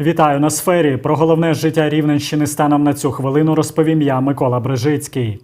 Вітаю на сфері. Про головне життя Рівненщини станом на цю хвилину розповім я, Микола Брижицький.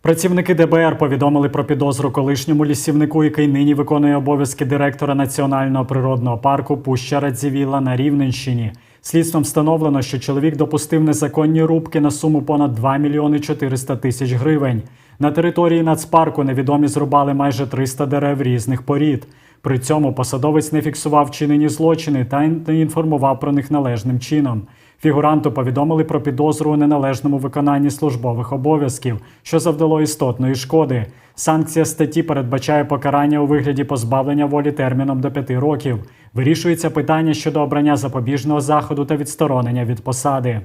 Працівники ДБР повідомили про підозру колишньому лісівнику, який нині виконує обов'язки директора Національного природного парку Пуща Радзівіла на Рівненщині. Слідством встановлено, що чоловік допустив незаконні рубки на суму понад 2 мільйони 400 тисяч гривень. На території нацпарку невідомі зрубали майже 300 дерев різних порід. При цьому посадовець не фіксував вчинені злочини та не інформував про них належним чином. Фігуранту повідомили про підозру у неналежному виконанні службових обов'язків, що завдало істотної шкоди. Санкція статті передбачає покарання у вигляді позбавлення волі терміном до п'яти років. Вирішується питання щодо обрання запобіжного заходу та відсторонення від посади.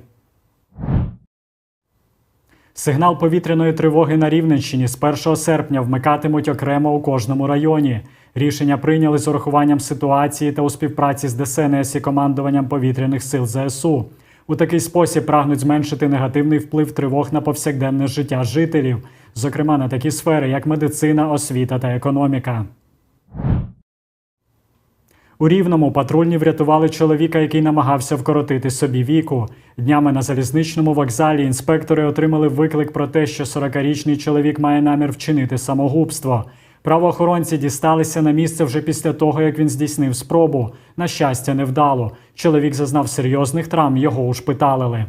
Сигнал повітряної тривоги на Рівненщині з 1 серпня вмикатимуть окремо у кожному районі. Рішення прийняли з урахуванням ситуації та у співпраці з ДСНС і командуванням повітряних сил ЗСУ. У такий спосіб прагнуть зменшити негативний вплив тривог на повсякденне життя жителів, зокрема на такі сфери, як медицина, освіта та економіка. У Рівному патрульні врятували чоловіка, який намагався вкоротити собі віку. Днями на залізничному вокзалі інспектори отримали виклик про те, що 40-річний чоловік має намір вчинити самогубство. Правоохоронці дісталися на місце вже після того, як він здійснив спробу. На щастя, невдало. Чоловік зазнав серйозних травм, його ушпиталили.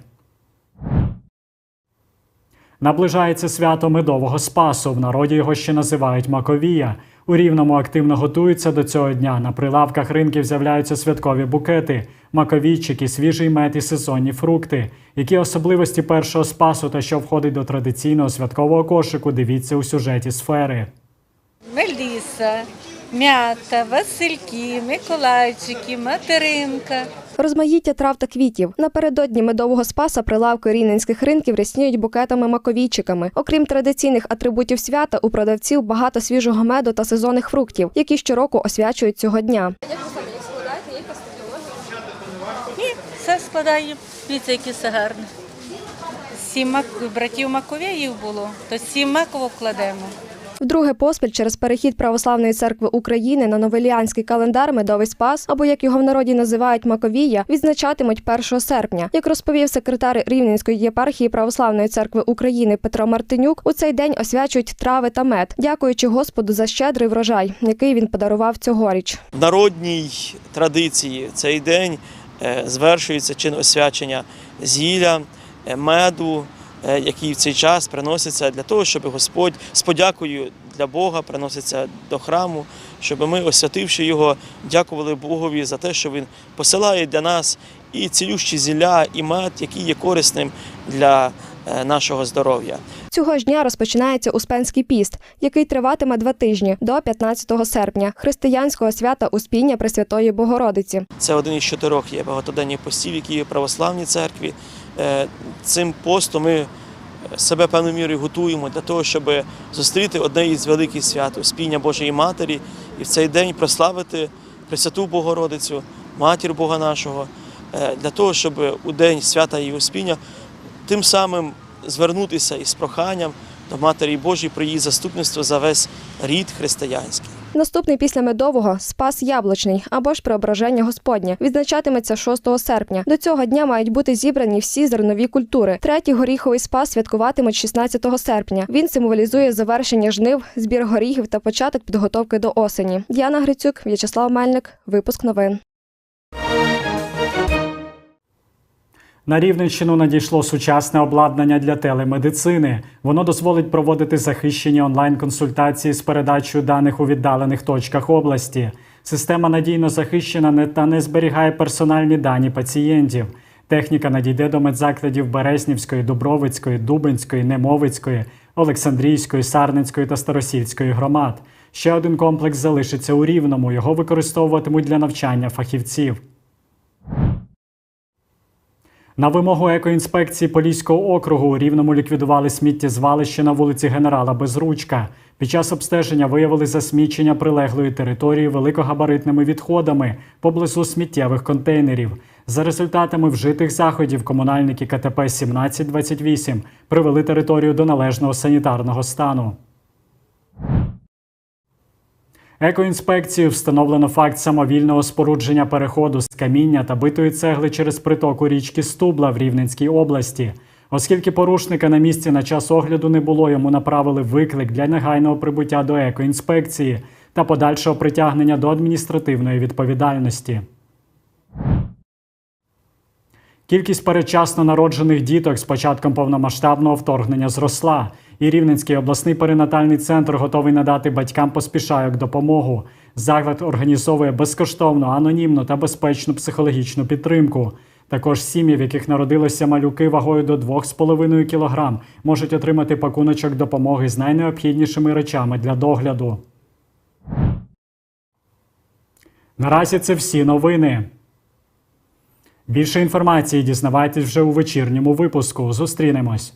Наближається свято медового спасу. В народі його ще називають Маковія. У Рівному активно готуються до цього дня. На прилавках ринків з'являються святкові букети, маковійчики, свіжий мед і сезонні фрукти. Які особливості першого спасу та що входить до традиційного святкового кошику, дивіться у сюжеті сфери. Меліса, м'ята, васильки, миколайчики, материнка. Розмаїття трав та квітів. Напередодні медового спаса прилавки рівненських ринків рясніють букетами маковійчиками. Окрім традиційних атрибутів свята, у продавців багато свіжого меду та сезонних фруктів, які щороку освячують цього дня. І все складаю. Дивіться, які все гарне. Сім мак- братів Маковеїв було, то сім маковок кладемо. Вдруге поспіль через перехід Православної церкви України на новеліанський календар медовий спас, або як його в народі називають Маковія, відзначатимуть 1 серпня. Як розповів секретар Рівненської єпархії Православної церкви України Петро Мартинюк, у цей день освячують трави та мед, дякуючи Господу за щедрий врожай, який він подарував цьогоріч. В народній традиції цей день е, звершується чин освячення зілля, е, меду, е, який в цей час приноситься для того, щоб Господь з подякою для Бога приноситься до храму, щоб ми, освятивши його, дякували Богові за те, що Він посилає для нас і цілющі зілля, і мед, який є корисним для е, нашого здоров'я. Цього ж дня розпочинається Успенський піст, який триватиме два тижні до 15 серпня, християнського свята Успіння Пресвятої Богородиці. Це один із чотирьох є багатоденних постів, які є в православній церкві. Е, Цим постом ми себе певною мірою готуємо для того, щоб зустріти одне із великих свят Успіння Божої Матері і в цей день прославити Пресвяту Богородицю, Матір Бога нашого, е, для того, щоб у день свята її Успіння тим самим звернутися із проханням до Матері Божої про її заступництво за весь рід християнський. Наступний після медового спас яблучний або ж преображення Господнє відзначатиметься 6 серпня. До цього дня мають бути зібрані всі зернові культури. Третій горіховий спас святкуватимуть 16 серпня. Він символізує завершення жнив, збір горіхів та початок підготовки до осені. Діана Грицюк, В'ячеслав Мельник. Випуск новин. На Рівненщину надійшло сучасне обладнання для телемедицини. Воно дозволить проводити захищені онлайн-консультації з передачею даних у віддалених точках області. Система надійно захищена та не зберігає персональні дані пацієнтів. Техніка надійде до медзакладів Березнівської, Дубровицької, Дубинської, Немовицької, Олександрійської, Сарненської та Старосільської громад. Ще один комплекс залишиться у Рівному. Його використовуватимуть для навчання фахівців. На вимогу екоінспекції Поліського округу у Рівному ліквідували сміттєзвалище на вулиці Генерала Безручка. Під час обстеження виявили засмічення прилеглої території великогабаритними відходами поблизу сміттєвих контейнерів. За результатами вжитих заходів комунальники КТП 1728 привели територію до належного санітарного стану. Екоінспекцією встановлено факт самовільного спорудження переходу з каміння та битої цегли через притоку річки Стубла в Рівненській області. Оскільки порушника на місці на час огляду не було, йому направили виклик для негайного прибуття до екоінспекції та подальшого притягнення до адміністративної відповідальності. Кількість передчасно народжених діток з початком повномасштабного вторгнення зросла, і Рівненський обласний перинатальний центр готовий надати батькам поспішайок допомогу. Заклад організовує безкоштовну, анонімну та безпечну психологічну підтримку. Також сім'ї, в яких народилися малюки вагою до 2,5 кг, можуть отримати пакуночок допомоги з найнеобхіднішими речами для догляду. Наразі це всі новини. Більше інформації дізнавайтесь вже у вечірньому випуску. Зустрінемось.